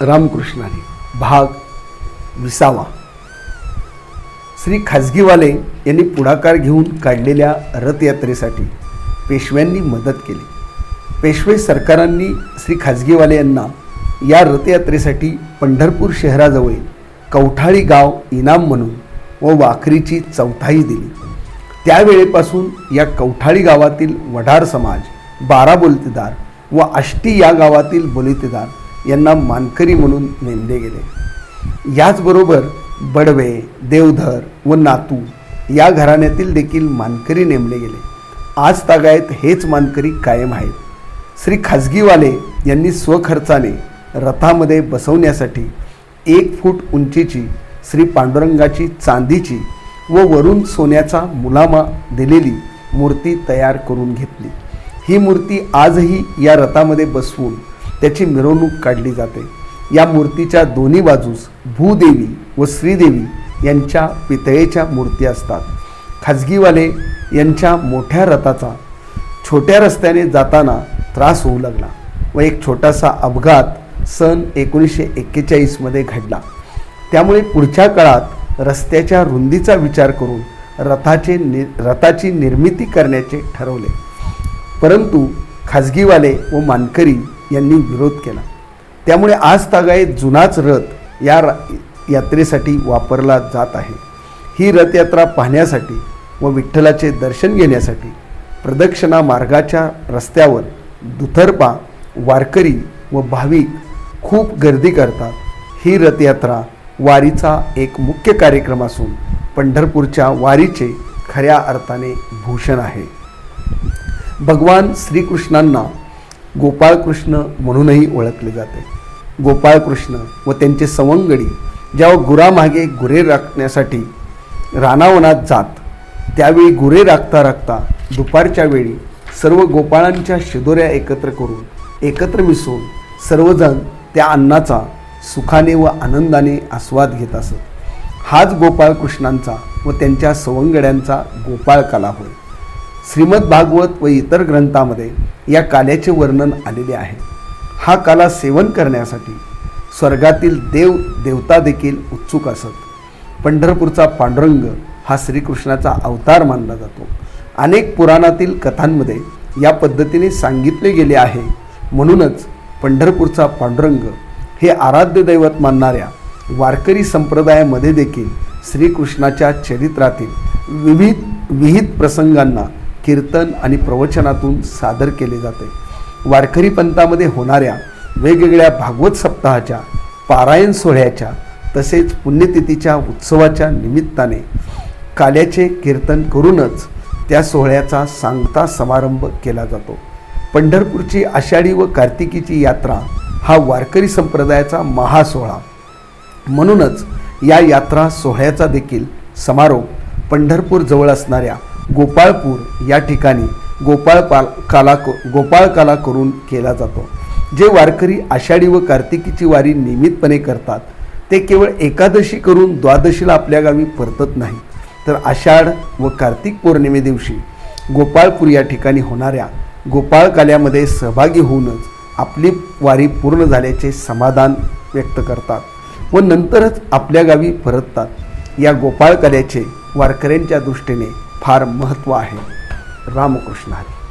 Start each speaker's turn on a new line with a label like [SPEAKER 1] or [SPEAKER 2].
[SPEAKER 1] रामकृष्णाने भाग विसावा. श्री खाजगीवाले यांनी पुढाकार घेऊन काढलेल्या रथयात्रेसाठी पेशव्यांनी मदत केली. पेशवे सरकारांनी श्री खाजगीवाले यांना या रथयात्रेसाठी पंढरपूर शहराजवळील कवठाळी गाव इनाम म्हणून व वाखरीची चौथाई दिली. त्यावेळेपासून या कवठाळी गावातील वढार समाज बारा बोलतेदार व आष्टी या गावातील बोलितेदार यांना मानकरी म्हणून नेमले गेले. याचबरोबर बडवे देवधर व नातू या घराण्यातील देखील मानकरी नेमले गेले. आज तागायत हेच मानकरी कायम आहेत. श्री खाजगीवाले यांनी स्वखर्चाने रथामध्ये बसवण्यासाठी एक फूट उंचीची श्री पांडुरंगाची चांदीची व वरून सोन्याचा मुलामा दिलेली मूर्ती तयार करून घेतली. ही मूर्ती आजही या रथामध्ये बसवून त्याची मिरवणूक काढली जाते. या मूर्तीच्या दोन्ही बाजूस भूदेवी व श्रीदेवी यांच्या पितळेच्या मूर्ती असतात. खाजगीवाले यांच्या मोठ्या रथाचा छोट्या रस्त्याने जाताना त्रास होऊ लागला व एक छोटासा अपघात सन एकोणीसशे एक्केचाळीसमध्ये घडला. त्यामुळे पुढच्या काळात रस्त्याच्या रुंदीचा विचार करून रथाचे नि रथाची निर्मिती करण्याचे ठरवले. परंतु खाजगीवाले व मानकरी यांनी विरोध केला. त्यामुळे आज तागायत जुनाच रथ या रा यात्रेसाठी वापरला जात आहे. ही रथयात्रा पाहण्यासाठी व विठ्ठलाचे दर्शन घेण्यासाठी प्रदक्षिणा मार्गाच्या रस्त्यावर दुथर्पा वारकरी व भाविक खूप गर्दी करतात. ही रथयात्रा वारीचा एक मुख्य कार्यक्रम असून पंढरपूरच्या वारीचे खऱ्या अर्थाने भूषण आहे. भगवान श्रीकृष्णांना गोपाळकृष्ण म्हणूनही ओळखले जाते. गोपाळकृष्ण व त्यांचे सवंगडी जेव्हा गुरामागे गुरे राखण्यासाठी रानावनात जात त्यावेळी गुरे राखता राखता दुपारच्या वेळी सर्व गोपाळांच्या शिदोऱ्या एकत्र करून एकत्र मिसळून सर्वजण त्या अन्नाचा सुखाने व आनंदाने आस्वाद घेत असत. हाच गोपाळकृष्णांचा व त्यांच्या सवंगड्यांचा गोपाळ कला होय. श्रीमद भागवत व इतर ग्रंथामध्ये या काल्याचे वर्णन आलेले आहे. हा काला सेवन करण्यासाठी स्वर्गातील देव देवता देखील उत्सुक असत. पंढरपूरचा पांडुरंग हा श्रीकृष्णाचा अवतार मानला जातो. अनेक पुराणातील कथांमध्ये या पद्धतीने सांगितले गेले आहे. म्हणूनच पंढरपूरचा पांडुरंग हे आराध्य दैवत मानणाऱ्या वारकरी संप्रदायामध्ये देखील श्रीकृष्णाच्या चरित्रातील विविध विहित प्रसंगांना कीर्तन आणि प्रवचनातून सादर केले जाते. वारकरी पंथामध्ये होणाऱ्या वेगवेगळ्या भागवत सप्ताहाच्या पारायण सोहळ्याच्या तसेच पुण्यतिथीच्या उत्सवाच्या निमित्ताने काल्याचे कीर्तन करूनच त्या सोहळ्याचा सांगता समारंभ केला जातो. पंढरपूरची आषाढी व कार्तिकीची यात्रा हा वारकरी संप्रदायाचा महासोहळा. म्हणूनच या यात्रा सोहळ्याचा देखील समारोप पंढरपूरजवळ असणाऱ्या गोपाळपूर या ठिकाणी गोपाळ पाल काला गोपाळ काला करून केला जातो. जे वारकरी आषाढी व कार्तिकीची वारी नियमितपणे करतात ते केवळ एकादशी करून द्वादशीला आपल्या गावी परतत नाही. तर आषाढ व कार्तिक पौर्णिमे दिवशी गोपाळपूर या ठिकाणी होणाऱ्या गोपाळ काल्यामध्ये सहभागी होऊनच आपली वारी पूर्ण झाल्याचे समाधान व्यक्त करतात व नंतरच आपल्या गावी परततात. या गोपाळ कल्याचे वारकऱ्यांच्या दृष्टीने फार महत्त्व आहे. रामकृष्ण हरी.